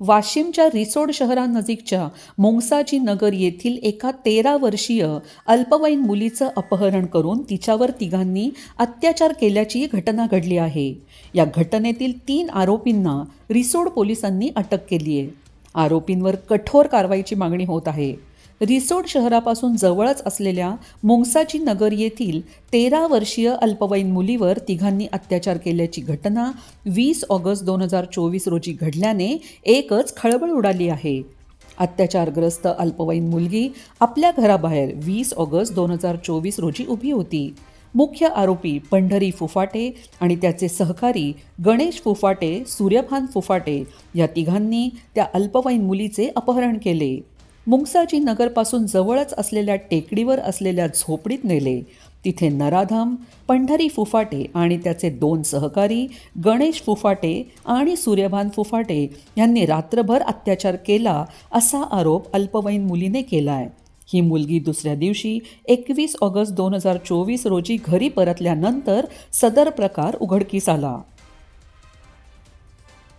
वाशिमच्या रिसोड शहरानजीकच्या मोंगसाजी नगर येथील एका तेरा वर्षीय अल्पवयीन मुलीचं अपहरण करून तिच्यावर तिघांनी अत्याचार केल्याची घटना घडली आहे. या घटनेतील तीन आरोपींना रिसोड पोलिसांनी अटक केली आहे आरोपींवर कठोर कारवाईची मागणी होत आहे. रिसोड शहरापासून जवळच असलेल्या मोंगसाची नगर येथील तेरा वर्षीय अल्पवयीन मुलीवर तिघांनी अत्याचार केल्याची घटना वीस ऑगस्ट दोन हजार चोवीस रोजी घडल्याने एकच खळबळ उडाली आहे. अत्याचारग्रस्त अल्पवयीन मुलगी आपल्या घराबाहेर वीस ऑगस्ट दोन हजार चोवीस रोजी उभी होती. मुख्य आरोपी पंढरी फुफाटे आणि त्याचे सहकारी गणेश फुफाटे सूर्यभान फुफाटे या तिघांनी त्या अल्पवयीन मुलीचे अपहरण केले. मुंगसाजी नगरपासून जवळच असलेल्या टेकडीवर असलेल्या झोपडीत नेले. तिथे नराधम पंढरी फुफाटे आणि त्याचे दोन सहकारी गणेश फुफाटे आणि सूर्यभान फुफाटे यांनी रात्रभर अत्याचार केला असा आरोप अल्पवयीन मुलीने केला आहे ही मुलगी दुसऱ्या दिवशी एकवीस ऑगस्ट दोन हजार चोवीस रोजी घरी परतल्यानंतर सदर प्रकार उघडकीस आला.